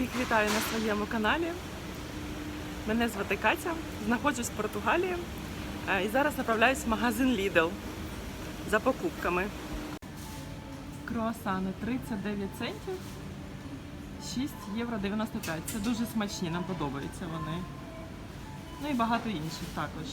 Всіх вітаю на своєму каналі. Мене звати Катя, знаходжусь в Португалії е, і зараз направляюсь в магазин Lidl за покупками. Круасани 39 центів, 6 євро 95. Це дуже смачні, нам подобаються вони. Ну і багато інших також.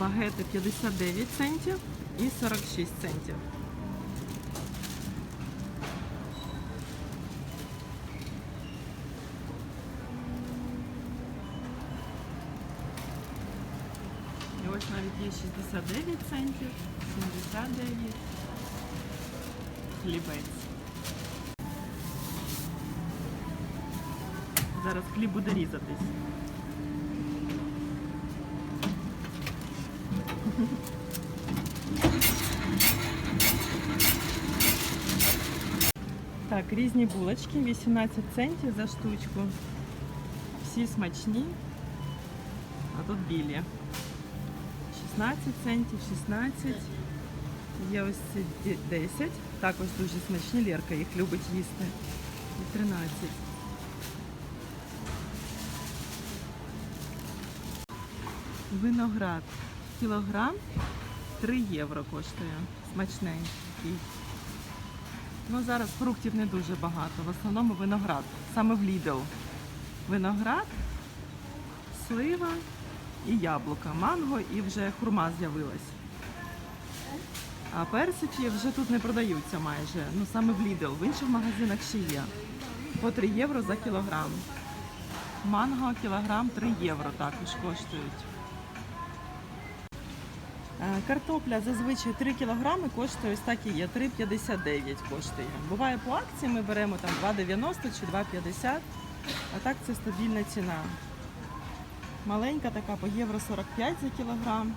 Багети 59 центів і 46 центів. І ось навіть є 69 центів, 79. Хлібець. Зараз хліб буде різатись. Так, різні булочки, 18 центів за штучку. Всі смачні. А тут білі. 16 центів, 16. Є ось ці ді- 10. Також дуже смачні. Лерка їх любить їсти. І 13. Виноград. Кілограм 3 євро коштує. Смачненький. Ну, зараз фруктів не дуже багато. В основному виноград. Саме в Lidl. Виноград, слива і яблука. Манго і вже хурма з'явилась. А персики вже тут не продаються майже. Ну саме в Lidl. В інших магазинах ще є. По 3 євро за кілограм. Манго кілограм 3 євро також коштують. Е, Картопля зазвичай 3 кілограми коштує ось так і є, 3,59 коштує. Буває по акції, ми беремо там 2,90 чи 2,50, а так це стабільна ціна. Маленька така по євро 45 за кілограм.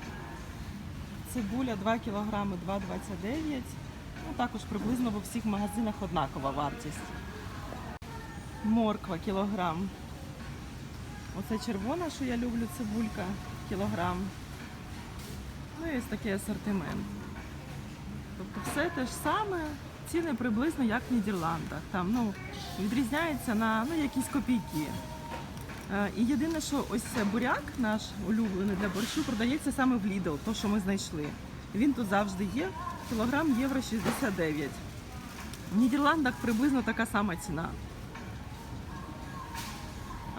Цибуля 2 кілограми 2,29. Ну, також приблизно в всіх магазинах однакова вартість. Морква кілограм. Оце червона, що я люблю, цибулька кілограм. Ну і такий асортимент. Тобто все те ж саме, ціни приблизно як в Нідерландах. Там ну, відрізняється на ну, якісь копійки. Е, І єдине, що ось буряк наш улюблений для борщу продається саме в Lidl, то, що ми знайшли. Він тут завжди є. Кілограм євро 69. В Нідерландах приблизно така сама ціна.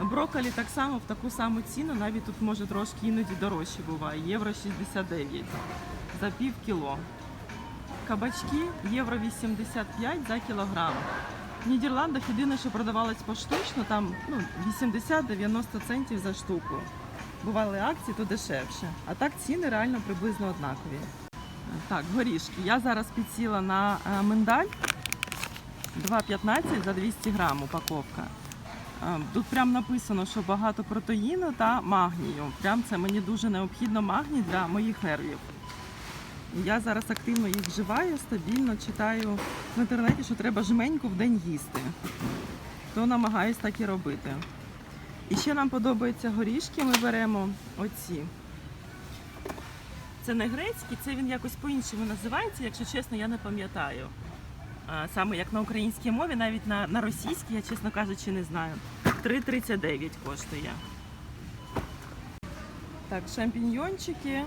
Брокколі так само в таку саму ціну, навіть тут може трошки іноді дорожче буває. Євро 69 за пів кіло. Кабачки євро 85 за кілограм. В Нідерландах єдине, що продавалось поштучно, там ну, 80-90 центів за штуку. Бували акції, то дешевше. А так ціни реально приблизно однакові. Так, горішки. Я зараз підсіла на е, миндаль 2,15 за 200 грам упаковка. Тут прям написано, що багато протеїну та магнію. Прям це мені дуже необхідно магній для моїх нервів. Я зараз активно їх вживаю, стабільно читаю в інтернеті, що треба жменьку в день їсти. То намагаюсь так і робити. І ще нам подобаються горішки, ми беремо оці. Це не грецький, це він якось по-іншому називається, якщо чесно, я не пам'ятаю. Саме як на українській мові, навіть на, на російській, я, чесно кажучи, не знаю. 3,39 коштує. Так, шампіньйончики.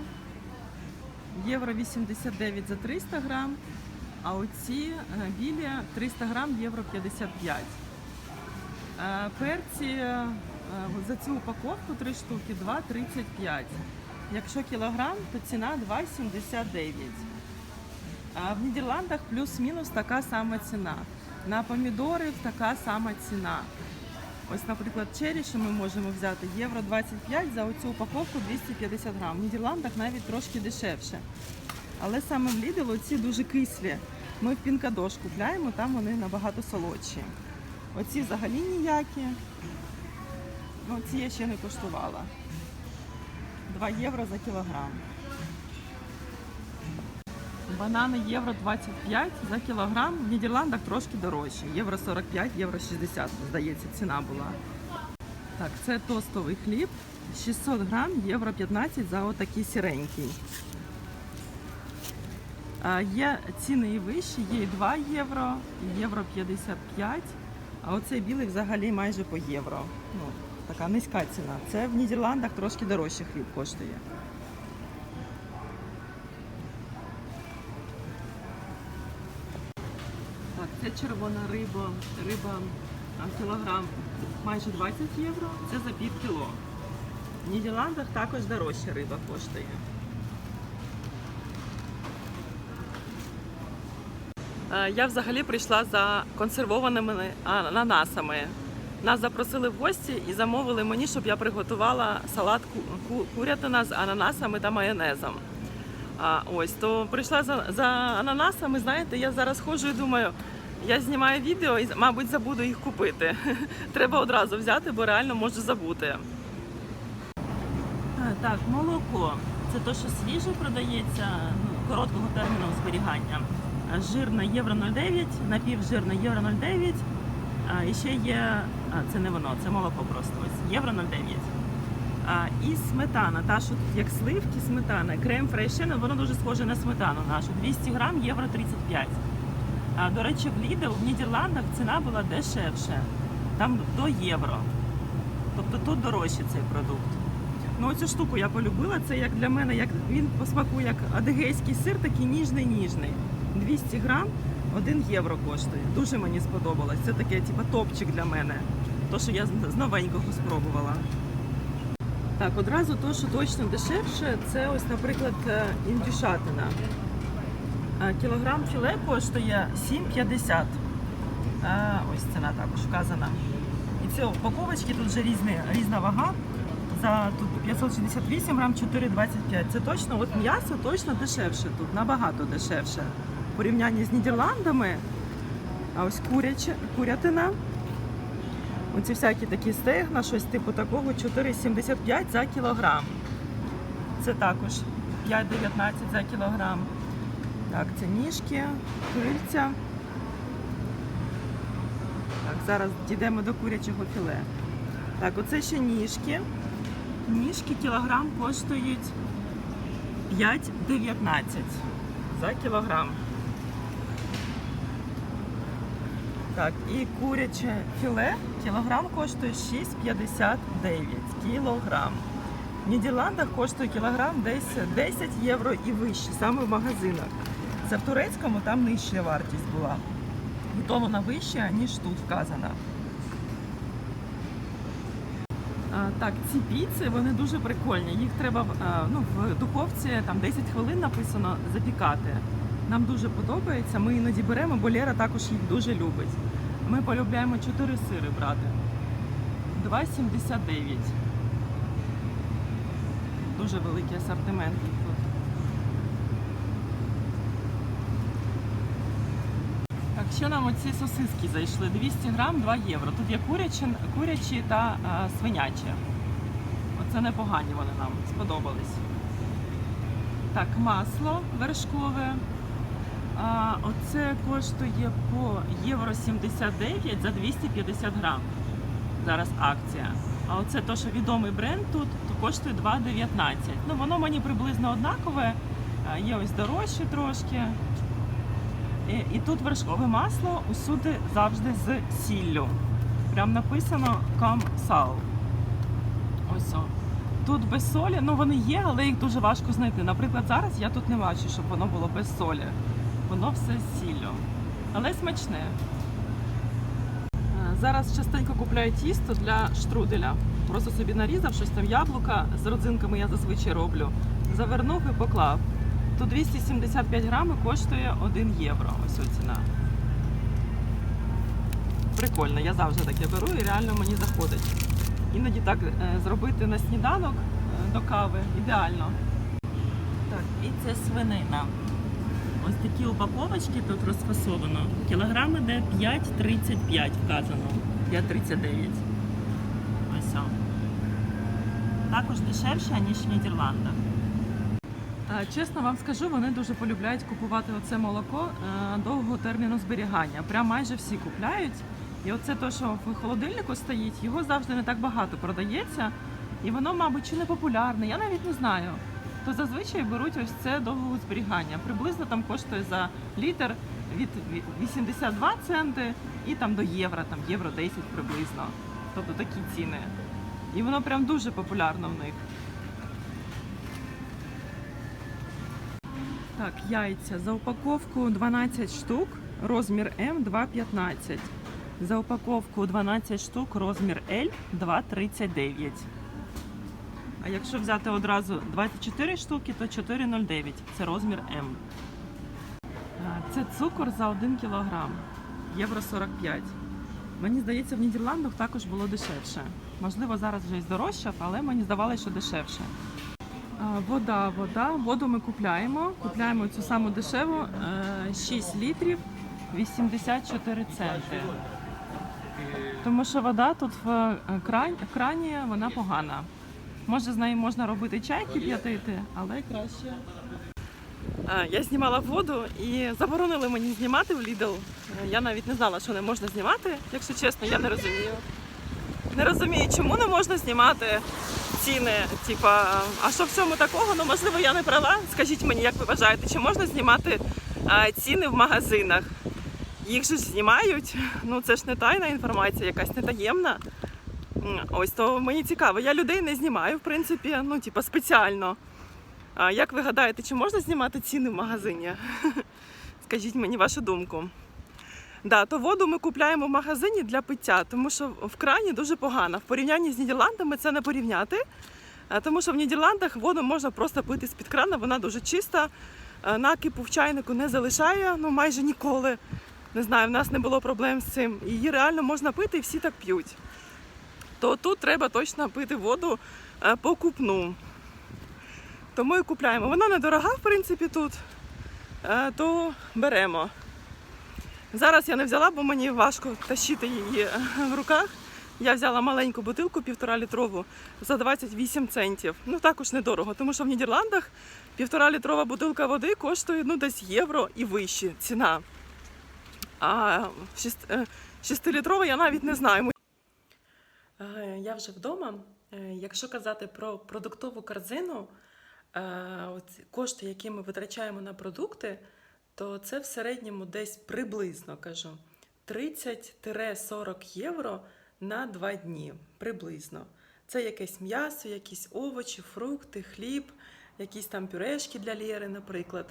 Євро 89 за 300 грам, а оці е, білі 300 грам євро 55. Е, Перці е, за цю упаковку 3 штуки 2,35. Якщо кілограм, то ціна 2,79. В Нідерландах плюс-мінус така сама ціна. На помідори така сама ціна. Ось, наприклад, чері, що ми можемо взяти, євро 25 за оцю упаковку 250 грам. В Нідерландах навіть трошки дешевше. Але саме в Lidl ці дуже кислі. Ми в Пінкадош купляємо, там вони набагато солодші. Оці взагалі ніякі. Ну, ці я ще не коштувала. 2 євро за кілограм. Банани євро 25 за кілограм. В Нідерландах трошки дорожче. Євро 45, євро 60, здається, ціна була. Так, це тостовий хліб. 600 грам, євро 15 за отакий сіренький. Є ціни і вищі, є і 2 євро, євро 55. А оцей білий взагалі майже по євро. Ну, така низька ціна. Це в Нідерландах трошки дорожче хліб коштує. Це червона риба, риба кілограм майже 20 євро. Це за пів кіло. В Нідерландах також дорожча риба коштує. Е, Я взагалі прийшла за консервованими ананасами. Нас запросили в гості і замовили мені, щоб я приготувала салат ку- ку- курятина з ананасами та майонезом. А, ось то прийшла за, за ананасами. Знаєте, я зараз ходжу і думаю, я знімаю відео і, мабуть, забуду їх купити. Треба одразу взяти, бо реально можу забути. Так, молоко. Це те, що свіже продається ну, короткого терміну зберігання. Жирне євро 0,9, напівжирне євро 0,9. А, і ще є, а, це не воно, це молоко просто ось, євро 0,9. А, і сметана, та що тут як сливки, сметана, крем фрейшен, воно дуже схоже на сметану нашу. 200 грам, євро 35. А, до речі, в Lidl в Нідерландах ціна була дешевше, там до євро. Тобто тут дорожче цей продукт. Ну оцю штуку я полюбила. Це як для мене, як він по смаку як адигейський сир, такий ніжний ніжний. 200 грам, 1 євро коштує. Дуже мені сподобалось. Це таке, типу, топчик для мене. То, що я з з новенького спробувала. Так, одразу то, що точно дешевше, це ось, наприклад, е, індюшатина. Е, Кілограм філе коштує 7,50. Е, Ось ціна також вказана. І ці упаковочки тут вже різні, різна вага. За тут 568 грам 4,25. Це точно, от м'ясо точно дешевше тут, набагато дешевше. В порівнянні з Нідерландами. А ось куряче, курятина. Оці всякі такі стегна, щось типу такого 4,75 за кілограм. Це також 5,19 за кілограм. Так, це ніжки, крильця. Так, зараз дійдемо до курячого філе. Так, оце ще ніжки. Ніжки кілограм коштують 5,19 за кілограм. Так, і куряче філе кілограм коштує 6,59 кілограм. В Нідерландах коштує кілограм десь 10 євро і вище, саме в магазинах. Це в турецькому там нижча вартість була. І то вона вища, ніж тут вказана. Так, ці піци вони дуже прикольні. Їх треба ну, в духовці там 10 хвилин написано запікати. Нам дуже подобається. Ми іноді беремо, бо Лера також їх дуже любить. Ми полюбляємо 4 сири брати. 2,79. Дуже великий асортимент що нам оці сосиски зайшли? 200 грам, 2 євро. Тут є курячі, курячі та а, свинячі. Оце непогані вони нам сподобались. Так, масло вершкове. А, оце коштує по євро 79 за 250 грам. Зараз акція. А оце то, що відомий бренд тут, то коштує 2,19. Ну, воно мені приблизно однакове. Є ось дорожче трошки. І, тут вершкове масло усюди завжди з сіллю. Прям написано «Come sal». Ось о. Тут без солі, ну вони є, але їх дуже важко знайти. Наприклад, зараз я тут не бачу, щоб воно було без солі. Воно все з сіллю. Але смачне. Е, Зараз частенько купляю тісто для штруделя. Просто собі нарізав щось там яблука з родзинками я зазвичай роблю. Завернув і поклав. Тут 275 грам і коштує 1 євро. Ось ось ціна. Прикольно, я завжди таке беру і реально мені заходить. Іноді так е, зробити на сніданок е, до кави ідеально. Так, і це свинина. Ось такі упаковочки тут розфасовано. Кілограм іде 5,35 вказано. 5,39. Ось. Також дешевше, ніж в Нідерландах. Е, Чесно вам скажу, вони дуже полюбляють купувати оце молоко е, довгого терміну зберігання. Прям майже всі купляють. І оце те, що в холодильнику стоїть, його завжди не так багато продається. І воно, мабуть, чи не популярне, я навіть не знаю. То зазвичай беруть ось це довгого зберігання. Приблизно там коштує за літр від 82 центи і там до євро, там євро 10 приблизно. Тобто такі ціни. І воно прям дуже популярно в них. Так, яйця. За упаковку 12 штук, розмір М 2,15. За упаковку 12 штук, розмір L 2,39. А якщо взяти одразу 24 штуки, то 4,09. Це розмір М. Це цукор за 1 кілограм. Євро 45. Мені здається, в Нідерландах також було дешевше. Можливо, зараз вже і здорожчав, але мені здавалося, що дешевше. Вода, вода. Воду ми купляємо. Купляємо цю саму дешеву е, 6 літрів 84 центи. Тому що вода тут в е, крані вона погана. Може, з нею можна робити чай кип'ятити, але краще. Я знімала воду і заборонили мені знімати в Lidl. Е, Я навіть не знала, що не можна знімати, якщо чесно, я не розумію. Не розумію, чому не можна знімати ціни. Типа, а що в цьому такого? Ну можливо, я не права. Скажіть мені, як ви вважаєте, чи можна знімати ціни в магазинах? Їх же ж знімають. Ну це ж не тайна інформація, якась не таємна. Ось то мені цікаво. Я людей не знімаю, в принципі, ну, типа, спеціально. А як ви гадаєте, чи можна знімати ціни в магазині? Скажіть мені вашу думку. Да, то воду ми купляємо в магазині для пиття, тому що в крані дуже погано. В порівнянні з Нідерландами це не порівняти, тому що в Нідерландах воду можна просто пити з-під крана, вона дуже чиста, накипу в чайнику не залишає, ну майже ніколи. Не знаю, в нас не було проблем з цим. Її реально можна пити і всі так п'ють. То тут треба точно пити воду е, покупну. Тому і купляємо. Вона недорога, в принципі, тут, е, то беремо. Зараз я не взяла, бо мені важко тащити її е, в руках. Я взяла маленьку бутилку півтора літрову за 28 центів. Ну також недорого, тому що в Нідерландах півтора літрова бутилка води коштує ну, десь євро і вище ціна. А 6-літрова я навіть не знаю. Е, Я вже вдома. Е, Якщо казати про продуктову корзину, е, кошти, які ми витрачаємо на продукти, то це в середньому десь приблизно кажу 30-40 євро на 2 дні. Приблизно. Це якесь м'ясо, якісь овочі, фрукти, хліб, якісь там пюрешки для Лєри, наприклад.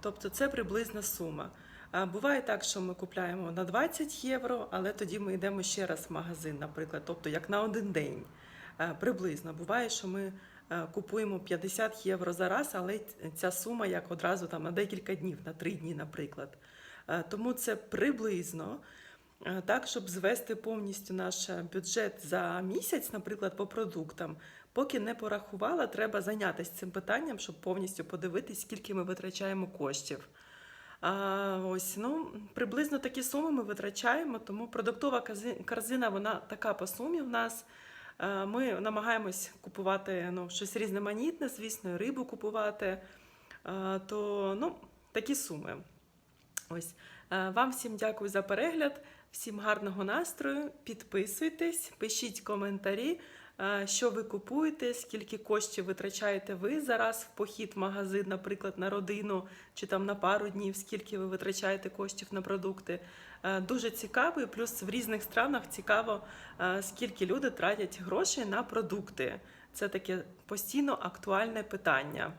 Тобто це приблизна сума. А буває так, що ми купляємо на 20 євро, але тоді ми йдемо ще раз в магазин, наприклад, тобто як на один день. Е, Приблизно буває, що ми купуємо 50 євро за раз, але ця сума як одразу там на декілька днів, на 3 дні, наприклад. Е, Тому це приблизно. Е, Так, щоб звести повністю наш е, бюджет за місяць, наприклад, по продуктам, поки не порахувала, треба зайнятися цим питанням, щоб повністю подивитись, скільки ми витрачаємо коштів. А, ось, ну, приблизно такі суми ми витрачаємо, тому продуктова корзина вона така по сумі в нас. Е, Ми намагаємось купувати ну, щось різноманітне, звісно, рибу купувати. Е, То ну, такі суми. Ось. Е, Вам всім дякую за перегляд, всім гарного настрою. Підписуйтесь, пишіть коментарі, що ви купуєте, скільки коштів витрачаєте ви зараз в похід в магазин, наприклад, на родину чи там на пару днів, скільки ви витрачаєте коштів на продукти. Е, Дуже цікаво, і плюс в різних странах цікаво, е, скільки люди тратять грошей на продукти. Це таке постійно актуальне питання.